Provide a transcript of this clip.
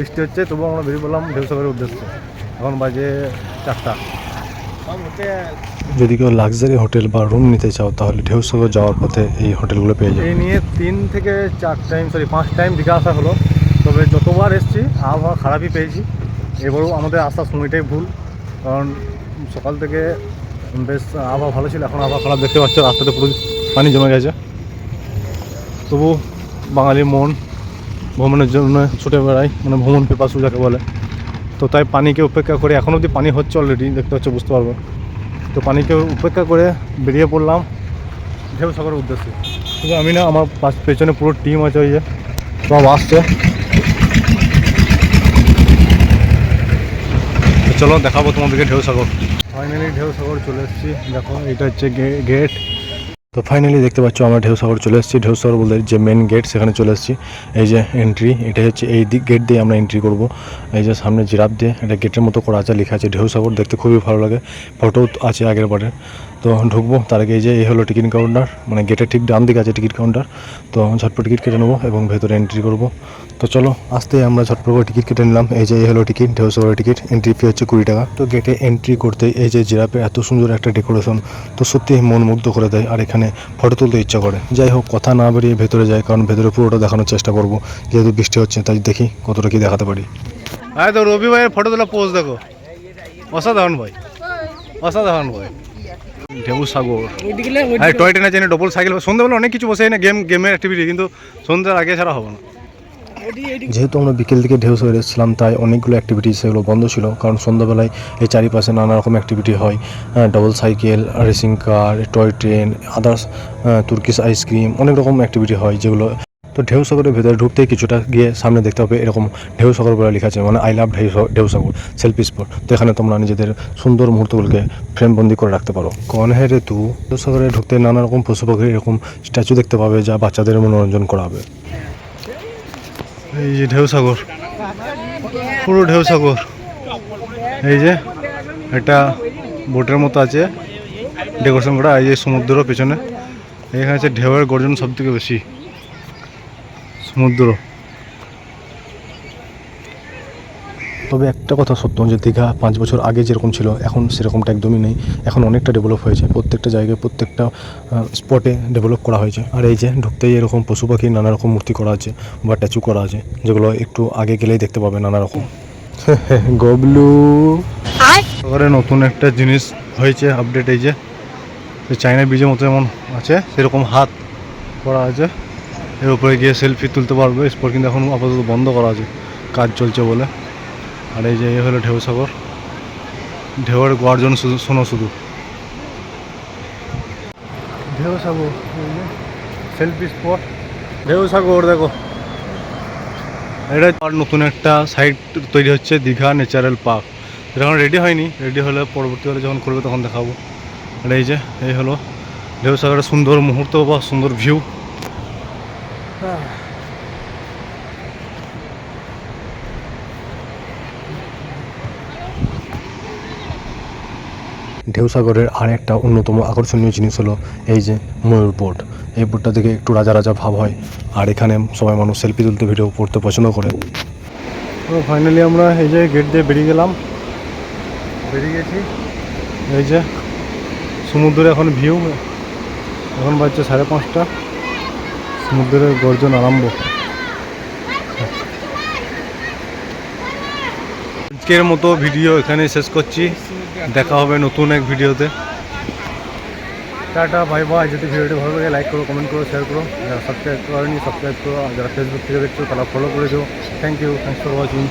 বৃষ্টি হচ্ছে তবুও আমরা বেরিয়ে পড়লাম ঢেউসাগরের উদ্দেশ্যে। এখন বাজে চারটা। যদি কেউ লাক্সারি হোটেল বা রুম নিতে চাও তাহলে ঢেউসাগর যাওয়ার পথে এই হোটেলগুলো পেয়ে যাবে। এই নিয়ে তিন থেকে চার টাইম সরি পাঁচ টাইম দীঘা আসা হলো। তবে যতবার এসেছি আবহাওয়া খারাপই পেয়েছি। এবারও আমাদের আসার সময়টাই ভুল। কারণ সকাল থেকে বেশ আবহাওয়া ভালো ছিল এখন আবহাওয়া খারাপ দেখতে পাচ্ছ রাস্তাতে পুরো পানি জমে গেছে। তবু বাঙালির মন ভ্রমণের জন্য ছুটে বেড়াই মানে ভ্রমণ পেপাসু যাকে বলে। তো তাই পানিকে উপেক্ষা করে, এখন অবধি পানি হচ্ছে অলরেডি দেখতে পাচ্ছ, বুঝতে পারব। তো পানিকে উপেক্ষা করে বেরিয়ে পড়লাম। ঢেউ সাগরের উদ্দেশ্যে। শুধু আমি না, আমার পেছনে পুরো টিম আছে ওই যে, সব আসছে। চলো, দেখাবো তোমাদেরকে ঢেউ সাগর ফাইনালি ঢেউ সাগর চলে এসেছি। দেখো, এটা হচ্ছে গেট তো ফাইনালি দেখতে পাচ্ছ আমরা ঢেউসাগর চলে এসেছি। ঢেউ ঢেউসাগর বলতে যে মেন গেট সেখানে চলে এসেছি। এই যে এন্ট্রি এটা হচ্ছে এই দিক গেট দিয়ে আমরা এন্ট্রি করব। এই যে সামনে জিরাফ দিয়ে এটা গেটের মতো করা আছে, লেখা আছে ঢেউসাগর। দেখতে খুবই ভালো লাগে। ফটো আছে আগের বারে। তো ঢুকবো। তার আগে এই যে, এই হলো টিকিট কাউন্টার মানে গেটের ঠিক ডান দিকে আছে টিকিট কাউন্টার তো ঝটপট টিকিট কেটে নেব এবং ভেতরে এন্ট্রি করব। তো চলো, আসতে আমরা ঝটপট করে টিকিট কেটে নিলাম। এই যে, এই হলো টিকিট, ঢেউসাগরের টিকিট। এন্ট্রি ফি হচ্ছে কুড়ি টাকা। তো গেটে এন্ট্রি করতে এই যে জিরাফের এত সুন্দর একটা ডেকোরেশন তো সত্যি মন মুগ্ধ করে দেয়। আর এখানে ফটো তুলতে ইচ্ছা করে। যাই হোক কথা না বেরিয়ে ভেতরে যাই কারণ ভেতরে পুরোটা দেখানোর চেষ্টা করব। যেহেতু বৃষ্টি হচ্ছে তাই দেখি কতটা কি দেখাতে পারি। হ্যাঁ তো রবি ভাইয়ের ফটো তোলা পোজ দেখো। অসাধারণ ভাই অসাধারণ ভাই ঢেউ সাগর। হ্যাঁ টয় ট্রেনে জেনে ডবল সাইকেল সন্ধ্যাবেলা অনেক কিছু বসে না গেম গেমের অ্যাক্টিভিটি কিন্তু সন্ধ্যার আগে ছাড়া হবে না। যেহেতু আমরা বিকেল দিকে ঢেউ সাগরে এসেছিলাম, তাই অনেকগুলো অ্যাক্টিভিটি সেগুলো বন্ধ ছিল। কারণ সন্ধ্যাবেলায় এই চারিপাশে নানা রকম অ্যাক্টিভিটি হয়। Double cycle racing car toy train others Turkish ice cream অনেক রকম অ্যাক্টিভিটি হয় যেগুলো। তো ঢেউ সাগরের ভেতরে ঢুকতেই কিছুটা গিয়ে সামনে দেখতে হবে, এরকম ঢেউ সাগর বলে লেখা আছে মানে আই লাভ ঢেউ ঢেউ সাগর সেলফি স্পট তো এখানে তোমরা নিজেদের সুন্দর মুহূর্তগুলোকে ফ্রেমবন্দি করে রাখতে পারো। কন হে রে ঢেউ সাগরে ঢুকতে নানা রকম পশু পাখির এরকম স্ট্যাচু দেখতে পাবে যা বাচ্চাদের মনোরঞ্জন করাবে। এই যে ঢেউ সাগর। পুরো ঢেউ সাগর। এই যে একটা বোটের মতো আছে ডেকোরেশন করা, এই যে সমুদ্র পেছনে। এখানে আছে ঢেউয়ের গর্জন সব থেকে বেশি। সমুদ্র। তবে একটা কথা সত্য যে দীঘা পাঁচ বছর আগে যেরকম ছিল এখন সেরকমটা একদমই নেই। এখন অনেকটা ডেভেলপ হয়েছে। প্রত্যেকটা জায়গায় প্রত্যেকটা স্পটে ডেভেলপ করা হয়েছে। আর এই যে ঢুকতেই এরকম পশু পাখি নানা রকম মূর্তি করা আছে বা ট্যাচু করা আছে যেগুলো একটু আগে গেলেই দেখতে পাবে নানা রকম গবলু এবারে নতুন একটা জিনিস হয়েছে আপডেট এই যে যে চাইনা বীজের মতো যেমন আছে সেরকম হাত করা আছে। এর উপরে গিয়ে সেলফি তুলতে পারবে স্পট কিন্তু এখন আপাতত বন্ধ করা আছে। কাজ চলছে বলে। আর এই যে এ হলো ঢেউ সাগর। ঢেউয়ের গর্জন শুধু শোনো শুধু। ঢেউ সাগর সেলফি স্পট ঢেউ সাগর দেখো। এটা আর নতুন একটা সাইট তৈরি হচ্ছে দীঘা ন্যাচারাল পার্ক এটা এখন রেডি হয়নি রেডি হলে পরবর্তীকালে যখন করবে তখন দেখাবো। আর এই যে এই হলো ঢেউ সাগরের সুন্দর মুহূর্ত বা সুন্দর ভিউ ঢেউসাগরের আর একটা অন্যতম আকর্ষণীয় জিনিস হলো এই যে ময়ূর বোট। এই বোটটা থেকে একটু রাজা রাজা ভাব হয়। আর এখানে সবাই মানুষ সেলফি তুলতে ভিডিও করতে পছন্দ করে। তো ফাইনালি আমরা এই যে গেট দিয়ে বেরিয়ে গেলাম। বেরিয়ে গেছি। এই যে সমুদ্রে এখন ভিউ এখন বাজছে সাড়ে পাঁচটা। সমুদ্রের গর্জন আরম্ভ। আজকের মতো ভিডিও এখানে শেষ করছি। দেখা হবে নতুন এক ভিডিওতে। টাটা ভাই ভাই যদি ভিডিওটি ভালো লাগে লাইক করো কমেন্ট করো শেয়ার করো। যারা সাবস্ক্রাইব করেনি সাবস্ক্রাইব করো। আর যারা ফেসবুক থেকে দেখছ, তারা ফলো করে দিও। Thank you thanks for watching